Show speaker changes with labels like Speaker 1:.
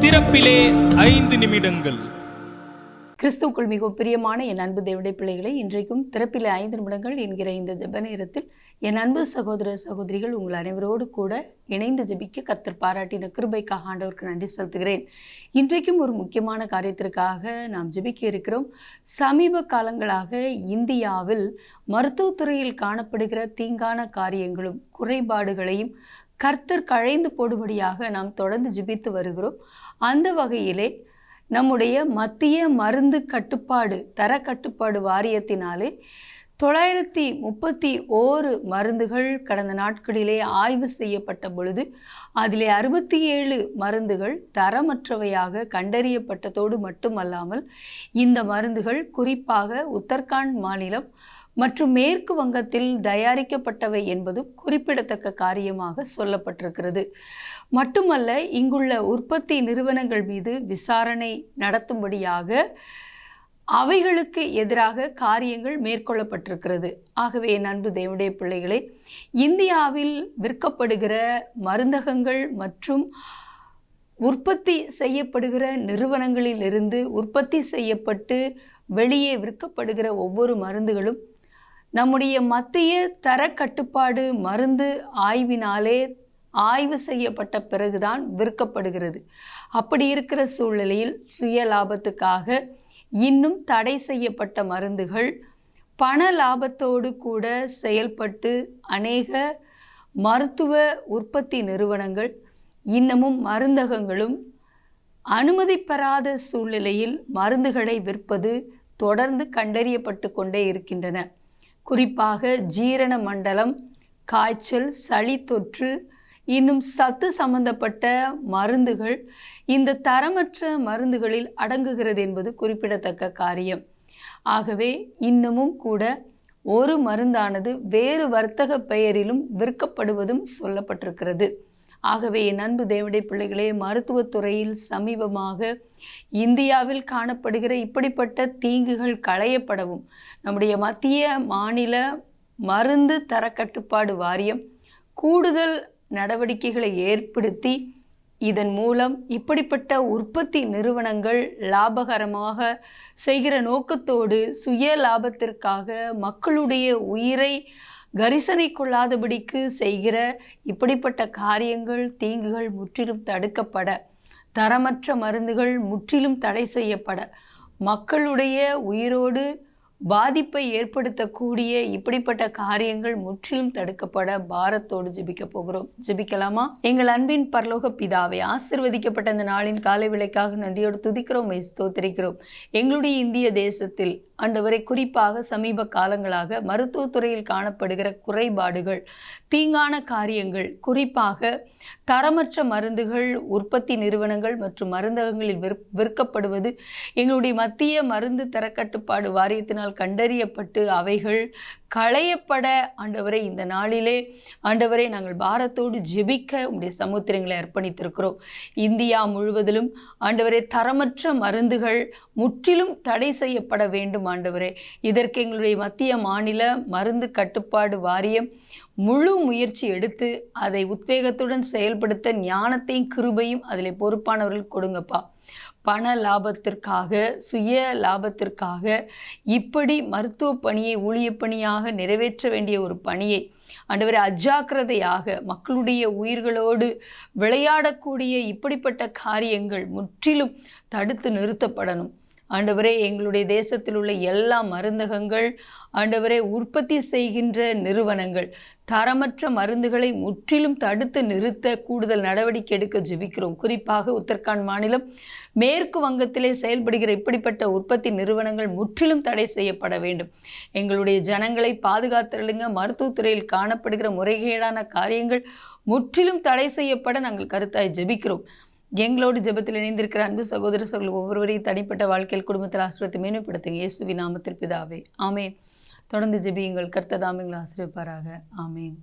Speaker 1: திறப்பிலே ஐந்து நிமிடங்கள்.
Speaker 2: கிறிஸ்துக்குள் மிக பிரியமான என் அன்பு தேவடைய பிள்ளைகளை இன்றைக்கும் திறப்பிலே ஐந்து நிமிடங்கள் என்கிற இந்த ஜப நேரத்தில் என் அன்பு சகோதர சகோதரிகள் உங்கள் அனைவரோடு கூட இணைந்து ஜபிக்க கத்தர் பாராட்டின கிருபைக்காக ஆண்டவருக்கு நன்றி செலுத்துகிறேன். இன்றைக்கும் ஒரு முக்கியமான காரியத்திற்காக நாம் ஜபிக்க இருக்கிறோம். சமீப காலங்களாக இந்தியாவில் மருத்துவத்துறையில் காணப்படுகிற தீங்கான காரியங்களும் குறைபாடுகளையும் கர்த்தர் கழைந்து போடும்படியாக நாம் தொடர்ந்து ஜிபித்து வருகிறோம். அந்த வகையிலே நம்முடைய மத்திய மருந்து கட்டுப்பாடு தர கட்டுப்பாடு வாரியத்தினாலே தொள்ளாயிரத்தி முப்பத்தி ஓரு மருந்துகள் கடந்த நாட்களிலே ஆய்வு செய்யப்பட்ட பொழுது அதிலே அறுபத்தி ஏழு மருந்துகள் தரமற்றவையாக கண்டறியப்பட்டதோடு மட்டுமல்லாமல் இந்த மருந்துகள் குறிப்பாக உத்தரகாண்ட் மாநிலம் மற்றும் மேற்கு வங்கத்தில் தயாரிக்கப்பட்டவை என்பதும் குறிப்பிடத்தக்க காரியமாக சொல்லப்பட்டிருக்கிறது. மட்டுமல்ல இங்குள்ள உற்பத்தி நிறுவனங்கள் மீது விசாரணை நடத்தும்படியாக அவைகளுக்கு எதிராக காரியங்கள் மேற்கொள்ளப்பட்டிருக்கிறது. ஆகவே என் அன்பு தேவனுடைய பிள்ளைகளே இந்தியாவில் விற்கப்படுகிற மருந்தகங்கள் மற்றும் உற்பத்தி செய்யப்படுகிற நிறுவனங்களிலிருந்து உற்பத்தி செய்யப்பட்டு வெளியே விற்கப்படுகிற ஒவ்வொரு மருந்துகளும் நம்முடைய மத்திய தர கட்டுப்பாடு மருந்து ஆய்வினாலே ஆய்வு செய்யப்பட்ட பிறகுதான் விற்கப்படுகிறது. அப்படி இருக்கிற சூழ்நிலையில் சுய லாபத்துக்காக இன்னும் தடை செய்யப்பட்ட மருந்துகள் பண லாபத்தோடு கூட செயல்பட்டு அநேக மருத்துவ உற்பத்தி நிறுவனங்கள் இன்னமும் மருந்தகங்களும் அனுமதி பெறாத சூழ்நிலையில் மருந்துகளை விற்பது தொடர்ந்து கண்டறியப்பட்டு கொண்டே இருக்கின்றன. குறிப்பாக ஜீரண மண்டலம் காய்ச்சல் சளி தொற்று இன்னும் சத்து சம்பந்தப்பட்ட மருந்துகள் இந்த தரமற்ற மருந்துகளில் அடங்குகிறது என்பது குறிப்பிடத்தக்க காரியம். ஆகவே இன்னமும் கூட ஒரு மருந்தானது வேறு வர்த்தக பெயரிலும் விற்கப்படுவதும் சொல்லப்பட்டிருக்கிறது. ஆகவே என் அன்பு தேவடை பிள்ளைகளே மருத்துவத்துறையில் சமீபமாக இந்தியாவில் காணப்படுகிற இப்படிப்பட்ட தீங்குகள் களையப்படவும் நம்முடைய மத்திய மாநில மருந்து தர கட்டுப்பாடு வாரியம் கூடுதல் நடவடிக்கைகளை ஏற்படுத்தி இதன் மூலம் இப்படிப்பட்ட உற்பத்தி நிறுவனங்கள் லாபகரமாக செய்கிற நோக்கத்தோடு சுய லாபத்திற்காக மக்களுடைய உயிரை கரிசனை கொள்ளாதபடிக்கு செய்கிற இப்படிப்பட்ட காரியங்கள் தீங்குகள் முற்றிலும் தடுக்கப்பட தரமற்ற மருந்துகள் முற்றிலும் தடை செய்யப்பட மக்களுடைய உயிரோடு பாதிப்பை ஏற்படுத்தக்கூடிய இப்படிப்பட்ட காரியங்கள் முற்றிலும் தடுக்கப்பட பாரத்தோடு ஜெபிக்க போகிறோம். ஜெபிக்கலாமா? எங்கள் அன்பின் பரலோக பிதாவை ஆசிர்வதிக்கப்பட்ட இந்த நாளின் காலை விலைக்காக நன்றியோடு துதிக்கிறோம் ஸ்தோத்திரிக்கிறோம். எங்களுடைய இந்திய தேசத்தில் ஆண்டவரை குறிப்பாக சமீப காலங்களாக மருத்துவத்துறையில் காணப்படுகிற குறைபாடுகள் தீங்கான காரியங்கள் குறிப்பாக தரமற்ற மருந்துகள் உற்பத்தி நிறுவனங்கள் மற்றும் மருந்தகங்களில் விற்கப்படுவது எங்களுடைய மத்திய மருந்து தரக்கட்டுப்பாடு வாரியத்தினால் கண்டறியப்பட்டு அவைகள் களையப்பட ஆண்டவரை இந்த நாளிலே ஆண்டவரை நாங்கள் பாரத்தோடு ஜெபிக்க உடைய சமுத்திரங்களை அர்ப்பணித்திருக்கிறோம். இந்தியா முழுவதிலும் ஆண்டவரை தரமற்ற மருந்துகள் முற்றிலும் தடை செய்யப்பட வேண்டும் ஆண்டவரே. இதற்கு எங்களுடைய மத்திய மாநில மருந்து கட்டுப்பாடு வாரியம் முழு முயற்சி எடுத்து அதை உத்வேகத்துடன் செயல்படுத்த ஞானத்தையும் கிருபையும் அதில் பொறுப்பானவர்கள் கொடுங்கப்பா. பண லாபத்திற்காக சுய லாபத்திற்காக இப்படி மருத்துவ பணியை ஊழிய பணியாக நிறைவேற்ற வேண்டிய ஒரு பணியை ஆண்டவர் அஜாக்கிரதையாக மக்களுடைய உயிர்களோடு விளையாடக்கூடிய இப்படிப்பட்ட காரியங்கள் முற்றிலும் தடுத்து நிறுத்தப்படணும். ஆண்டவரே எங்களுடைய தேசத்தில் உள்ள எல்லா மருந்தகங்கள் ஆண்டவரே உற்பத்தி செய்கின்ற நிறுவனங்கள் தரமற்ற மருந்துகளை முற்றிலும் தடுத்து நிறுத்த கூடுதல் நடவடிக்கை எடுக்க ஜெபிக்கிறோம். குறிப்பாக உத்தரகாண்ட் மாநிலம் மேற்கு வங்கத்திலே செயல்படுகிற இப்படிப்பட்ட உற்பத்தி நிறுவனங்கள் முற்றிலும் தடை செய்யப்பட வேண்டும். எங்களுடைய ஜனங்களை பாதுகாத்திருங்க மருத்துவத்துறையில் காணப்படுகிற முறைகேடான காரியங்கள் முற்றிலும் தடை செய்யப்பட நாங்கள் கருத்தாய் ஜெபிக்கிறோம். எங்களோடு ஜெபத்தில் இணைந்திருக்கிற அன்பு சகோதர சகோதரர்கள் ஒவ்வொருவரையும் தனிப்பட்ட வாழ்க்கையில் குடும்பத்தில் ஆசிரியத்தை மேம்படுத்துங்க இயேசுவி நாமத்தில் பிதாவே. ஆமேன். தொடர்ந்து ஜெபியுங்கள். கர்த்ததாமிங்களை ஆசிரியப்பாராக ஆமேன்.